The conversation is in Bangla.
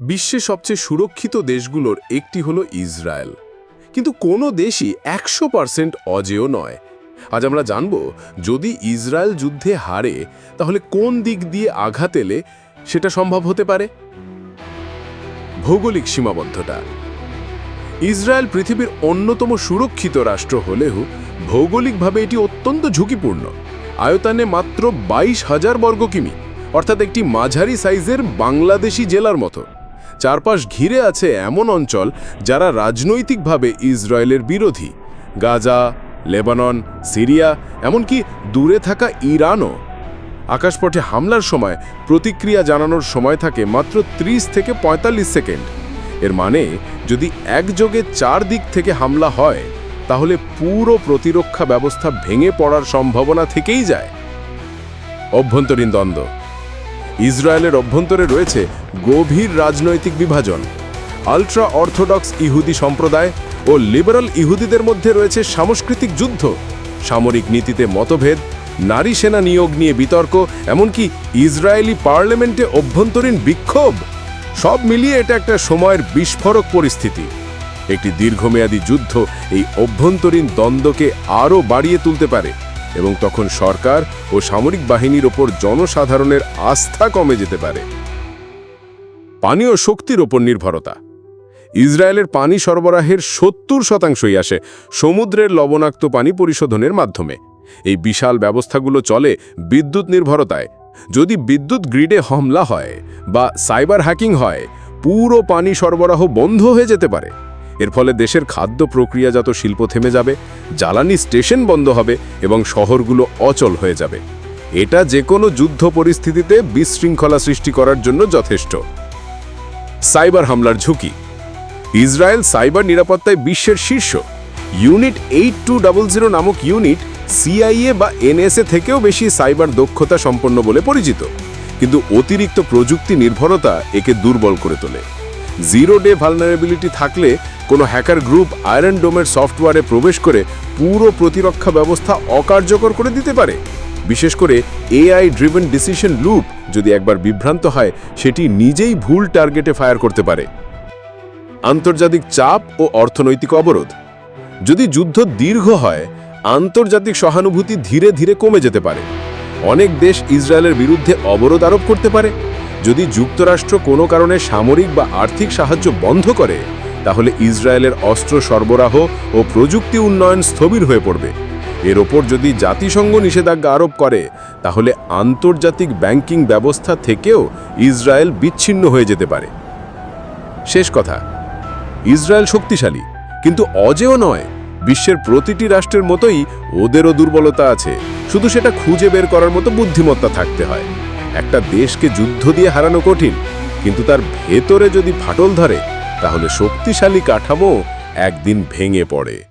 বিশ্বের সবচেয়ে সুরক্ষিত দেশগুলোর একটি হলো ইসরায়েল। কিন্তু কোনো দেশই একশো পার্সেন্ট অজেয় নয়। আজ আমরা জানব, যদি ইসরায়েল যুদ্ধে হারে, তাহলে কোন দিক দিয়ে আঘাত এলে সেটা সম্ভব হতে পারে? ভৌগোলিক সীমাবদ্ধতা। ইসরায়েল পৃথিবীর অন্যতম সুরক্ষিত রাষ্ট্র হলেও ভৌগোলিকভাবে এটি অত্যন্ত ঝুঁকিপূর্ণ। আয়তানে মাত্র বাইশ হাজার বর্গ কিমি, অর্থাৎ একটি মাঝারি সাইজের বাংলাদেশি জেলার মতো। চারপাশ ঘিরে আছে এমন অঞ্চল যারা রাজনৈতিকভাবে ইসরায়েলের বিরোধী। গাজা, লেবানন, সিরিয়া, এমনকি দূরে থাকা ইরানও। আকাশপথে হামলার সময় প্রতিক্রিয়া জানানোর সময় থাকে মাত্র 30 থেকে ৪৫ সেকেন্ড। এর মানে যদি একযোগে চার দিক থেকে হামলা হয়, তাহলে পুরো প্রতিরক্ষা ব্যবস্থা ভেঙে পড়ার সম্ভাবনা থেকেই যায়। অভ্যন্তরীণ দ্বন্দ্ব। ইসরায়েলের অভ্যন্তরে রয়েছে গভীর রাজনৈতিক বিভাজন। আলট্রা অর্থোডক্স ইহুদি সম্প্রদায় ও লিবারাল ইহুদিদের মধ্যে রয়েছে সাংস্কৃতিক যুদ্ধ। সামরিক নীতিতে মতভেদ, নারী সেনা নিয়োগ নিয়ে বিতর্ক, এমনকি ইসরায়েলি পার্লামেন্টে অভ্যন্তরীণ বিক্ষোভ। সব মিলিয়ে এটা একটা সময়ের বিস্ফোরক পরিস্থিতি। একটি দীর্ঘমেয়াদী যুদ্ধ এই অভ্যন্তরীণ দ্বন্দ্বকে আরও বাড়িয়ে তুলতে পারে। এবং তখন সরকার ও সামরিক বাহিনীর ওপর জনসাধারণের আস্থা কমে যেতে পারে। পানি ও শক্তির ওপর নির্ভরতা। ইসরায়েলের পানি সরবরাহের সত্তর শতাংশই আসে সমুদ্রের লবণাক্ত পানি পরিশোধনের মাধ্যমে। এই বিশাল ব্যবস্থাগুলো চলে বিদ্যুৎ নির্ভরতায়। যদি বিদ্যুৎ গ্রিডে হামলা হয় বা সাইবার হ্যাকিং হয়, পুরো পানি সরবরাহ বন্ধ হয়ে যেতে পারে। এর ফলে দেশের খাদ্য প্রক্রিয়াজাত শিল্প থেমে যাবে, জ্বালানি স্টেশন বন্ধ হবে এবং শহরগুলো অচল হয়ে যাবে। এটা যে কোনো যুদ্ধ পরিস্থিতিতে বিশৃঙ্খলা সৃষ্টি করার জন্য যথেষ্ট। সাইবার হামলার ঝুঁকি। ইসরায়েল সাইবার নিরাপত্তায় বিশ্বের শীর্ষ। ইউনিট এইট টু জিরো নামক ইউনিট সিআইএ বা এনএসএ থেকেও বেশি সাইবার দক্ষতা সম্পন্ন বলে পরিচিত। কিন্তু অতিরিক্ত প্রযুক্তি নির্ভরতা একে দুর্বল করে তোলে। জিরো ডে ভালনারেবিলিটি থাকলে কোনো হ্যাকার গ্রুপ আয়রন ডোমের সফটওয়্যারে প্রবেশ করে পুরো প্রতিরক্ষা ব্যবস্থা অকার্যকর করে দিতে পারে। বিশেষ করে এআই ড্রিভেন ডিসিশন লুপ যদি একবার বিভ্রান্ত হয়, সেটি নিজেই ভুল টার্গেটে ফায়ার করতে পারে। আন্তর্জাতিক চাপ ও অর্থনৈতিক অবরোধ। যদি যুদ্ধ দীর্ঘ হয়, আন্তর্জাতিক সহানুভূতি ধীরে ধীরে কমে যেতে পারে। অনেক দেশ ইসরায়েলের বিরুদ্ধে অবরোধ আরোপ করতে পারে। যদি যুক্তরাষ্ট্র কোনো কারণে সামরিক বা আর্থিক সাহায্য বন্ধ করে, তাহলে ইসরায়েলের অস্ত্র সরবরাহ ও প্রযুক্তি উন্নয়ন স্থবির হয়ে পড়বে। এর ওপর যদি জাতিসংঘ নিষেধাজ্ঞা আরোপ করে, তাহলে আন্তর্জাতিক ব্যাংকিং ব্যবস্থা থেকেও ইসরায়েল বিচ্ছিন্ন হয়ে যেতে পারে। শেষ কথা, ইসরায়েল শক্তিশালী, কিন্তু অজেও নয়। বিশ্বের প্রতিটি রাষ্ট্রের মতোই ওদেরও দুর্বলতা আছে। শুধু সেটা খুঁজে বের করার মতো বুদ্ধিমত্তা থাকতে হয়। একটা দেশকে যুদ্ধ দিয়ে হারানো কঠিন, কিন্তু তার ভেতরে যদি ফাটল ধরে, তাহলে শক্তিশালী কাঠামো একদিন ভেঙে পড়ে।